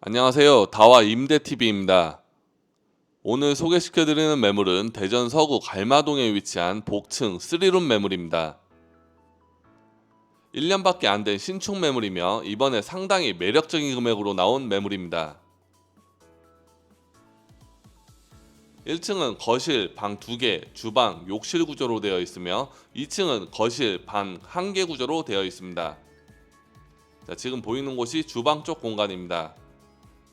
안녕하세요. 다와 임대TV입니다. 오늘 소개시켜드리는 매물은 대전 서구 갈마동에 위치한 복층 3룸 매물입니다. 1년밖에 안 된 신축 매물이며 이번에 상당히 매력적인 금액으로 나온 매물입니다. 1층은 거실, 방 2개, 주방, 욕실 구조로 되어 있으며 2층은 거실, 방 1개 구조로 되어 있습니다. 자, 지금 보이는 곳이 주방 쪽 공간입니다.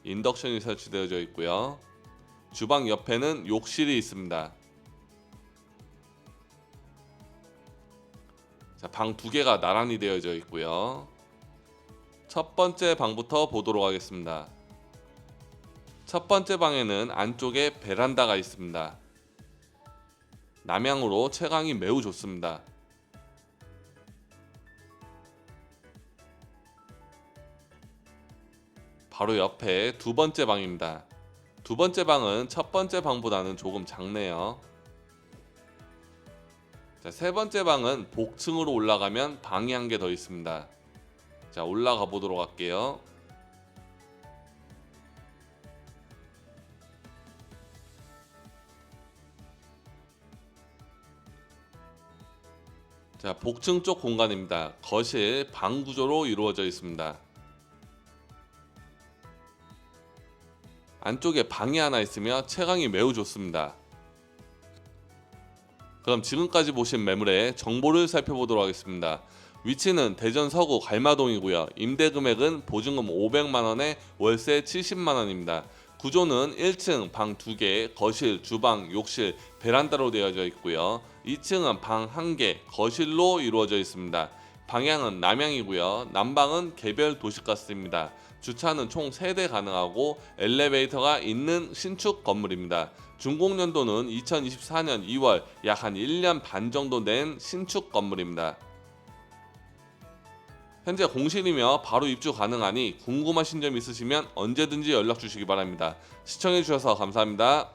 인덕션이 설치되어져 있고요. 주방 옆에는 욕실이 있습니다. 자, 방두 개가 나란히 되어져 있고요. 첫 번째 방부터 보도록 하겠습니다. 첫 번째 방에는 안쪽에 베란다가 있습니다. 남향으로 채광이 매우 좋습니다. 바로 옆에 두 번째 방입니다. 두 번째 방은 첫 번째 방보다는 조금 작네요. 자, 세 번째 방은 복층으로 올라가면 방이 한 개 더 있습니다. 자, 올라가 보도록 할게요. 자, 복층 쪽 공간입니다. 거실 방 구조로 이루어져 있습니다. 안쪽에 방이 하나 있으며 채광이 매우 좋습니다. 그럼 지금까지 보신 매물의 정보를 살펴보도록 하겠습니다. 위치는 대전 서구 갈마동이고요. 임대 금액은 보증금 500만 원에 월세 70만 원입니다. 구조는 1층 방 2개, 거실, 주방, 욕실, 베란다로 되어져 있고요. 2층은 방 1개, 거실로 이루어져 있습니다. 방향은 남향이고요. 남방은 개별 도시가스입니다. 주차는 총 3대 가능하고 엘리베이터가 있는 신축 건물입니다. 준공연도는 2024년 2월 약 한 1년 반 정도 된 신축 건물입니다. 현재 공실이며 바로 입주 가능하니 궁금하신 점 있으시면 언제든지 연락 주시기 바랍니다. 시청해 주셔서 감사합니다.